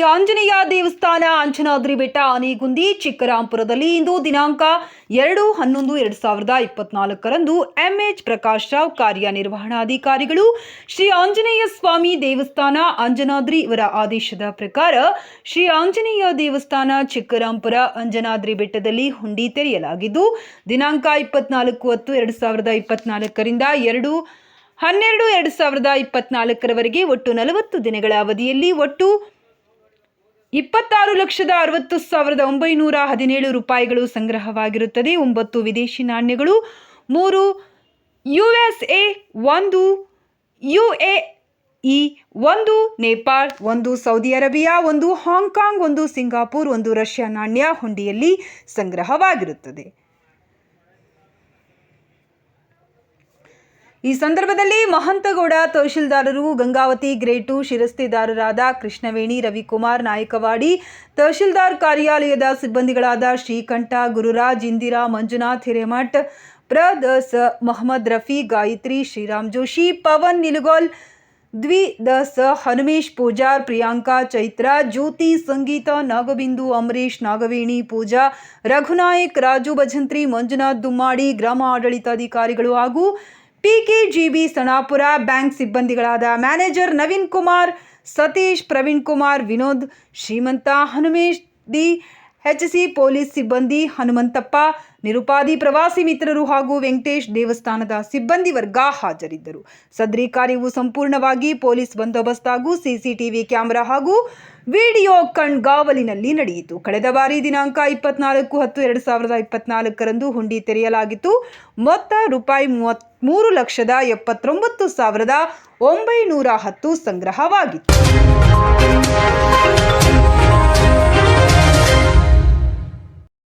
ಆಂಜನೇಯ ದೇವಸ್ಥಾನ ಆಂಜನಾದ್ರಿ ಬೆಟ್ಟ ಆನೆಗುಂದಿ ಚಿಕ್ಕರಾಂಪುರದಲ್ಲಿ ಇಂದು ದಿನಾಂಕ ಎರಡು ಹನ್ನೊಂದು ಎರಡು ಸಾವಿರದ ಇಪ್ಪತ್ನಾಲ್ಕರಂದು ಎಂಎಚ್ ಪ್ರಕಾಶ್ ರಾವ್ ಕಾರ್ಯನಿರ್ವಹಣಾಧಿಕಾರಿಗಳು ಶ್ರೀ ಆಂಜನೇಯ ಸ್ವಾಮಿ ದೇವಸ್ಥಾನ ಅಂಜನಾದ್ರಿ ಇವರ ಆದೇಶದ ಪ್ರಕಾರ ಶ್ರೀ ಆಂಜನೇಯ ದೇವಸ್ಥಾನ ಚಿಕ್ಕರಾಂಪುರ ಅಂಜನಾದ್ರಿ ಬೆಟ್ಟದಲ್ಲಿ ಹುಂಡಿ ತೆರೆಯಲಾಗಿದ್ದು, ದಿನಾಂಕ ಇಪ್ಪತ್ನಾಲ್ಕು ಹತ್ತು ಎರಡು ಸಾವಿರದ ಇಪ್ಪತ್ನಾಲ್ಕರಿಂದ ಎರಡು ಹನ್ನೆರಡು ಎರಡು ಸಾವಿರದ ಇಪ್ಪತ್ನಾಲ್ಕರವರೆಗೆ ಒಟ್ಟು ನಲವತ್ತು ದಿನಗಳ ಅವಧಿಯಲ್ಲಿ ಒಟ್ಟು ಇಪ್ಪತ್ತಾರು ಲಕ್ಷದ ಅರವತ್ತು ಸಾವಿರದ ಒಂಬೈನೂರ ಹದಿನೇಳು ರೂಪಾಯಿಗಳು ಸಂಗ್ರಹವಾಗಿರುತ್ತದೆ. ಒಂಬತ್ತು ವಿದೇಶಿ ನಾಣ್ಯಗಳು, ಮೂರು ಯು ಎಸ್ ಎ ಒಂದು ಯು ಎ ಇ ಒಂದು ನೇಪಾಳ್, ಒಂದು ಸೌದಿ ಅರೇಬಿಯಾ, ಒಂದು ಹಾಂಗ್ಕಾಂಗ್, ಒಂದು ಸಿಂಗಾಪುರ್, ಒಂದು ರಷ್ಯಾ ನಾಣ್ಯ ಹುಂಡಿಯಲ್ಲಿ ಸಂಗ್ರಹವಾಗಿರುತ್ತದೆ. ಈ ಸಂದರ್ಭದಲ್ಲಿ ಮಹಂತಗೌಡ ತಹಶೀಲ್ದಾರರು, ಗಂಗಾವತಿ ಗ್ರೇಟು ಶಿರಸ್ತಿದಾರರಾದ ಕೃಷ್ಣವೇಣಿ, ರವಿಕುಮಾರ್ ನಾಯಕವಾಡಿ, ತಹಶೀಲ್ದಾರ್ ಕಾರ್ಯಾಲಯದ ಸಿಬ್ಬಂದಿಗಳಾದ ಶ್ರೀಕಂಠ, ಗುರುರಾಜ್, ಇಂದಿರಾ, ಮಂಜುನಾಥ್, ಹಿರೇಮಠ್, ಪ್ರದಸ, ಮೊಹಮ್ಮದ್ ರಫಿ, ಗಾಯತ್ರಿ, ಶ್ರೀರಾಮ್ ಜೋಶಿ, ಪವನ್ ನಿಲುಗೋಲ್, ದ್ವಿದಸ, ಹನುಮೇಶ್ ಪೂಜಾರ್ ಪ್ರಿಯಾಂಕಾ ಚೈತ್ರ, ಜ್ಯೋತಿ ಸಂಗೀತ, ನಾಗಬಿಂದು, ಅಮರೀಶ್, ನಾಗವೇಣಿ ಪೂಜಾ, ರಘುನಾಯಕ್, ರಾಜು ಭಜಂತ್ರಿ, ಮಂಜುನಾಥ್ ದುಮ್ಮಾಡಿ, ಗ್ರಾಮ ಆಡಳಿತಾಧಿಕಾರಿಗಳು ಹಾಗೂ ಪಿಕೆಜಿಬಿ ಸಣಾಪುರ ಬ್ಯಾಂಕ್ ಸಿಬ್ಬಂದಿಗಳಾದ manager Naveen Kumar Satish Praveen Kumar Vinod Shrimanta Hanumesh D H C police ಸಿಬ್ಬಂದಿ ಹನುಮಂತಪ್ಪ, ನಿರುಪಾದಿ ಪ್ರವಾಸಿ ಮಿತ್ರರು ಹಾಗೂ ವೆಂಕಟೇಶ್ ದೇವಸ್ಥಾನದ ಸಿಬ್ಬಂದಿ ವರ್ಗ ಹಾಜರಿದ್ದರು. ಸದ್ರಿ ಕಾರ್ಯವು ಸಂಪೂರ್ಣವಾಗಿ ಪೊಲೀಸ್ ಬಂದೋಬಸ್ತ್ ಹಾಗೂ ಸಿಸಿಟಿವಿ ಕ್ಯಾಮೆರಾ ಹಾಗೂ ವಿಡಿಯೋ ಕಣ್ಗಾವಲಿನಲ್ಲಿ ನಡೆಯಿತು. ಕಳೆದ ಬಾರಿ ದಿನಾಂಕ ಇಪ್ಪತ್ನಾಲ್ಕು ಹತ್ತು ಎರಡು ಸಾವಿರದ ಇಪ್ಪತ್ನಾಲ್ಕರಂದು ಹುಂಡಿ ತೆರೆಯಲಾಗಿತ್ತು. ಮೊತ್ತ ರೂಪಾಯಿ ಮೂವತ್ತ್ ಮೂರು ಲಕ್ಷದ ಎಪ್ಪತ್ತೊಂಬತ್ತು ಸಾವಿರದ ಒಂಬೈನೂರ ಹತ್ತು ಸಂಗ್ರಹವಾಗಿತ್ತು.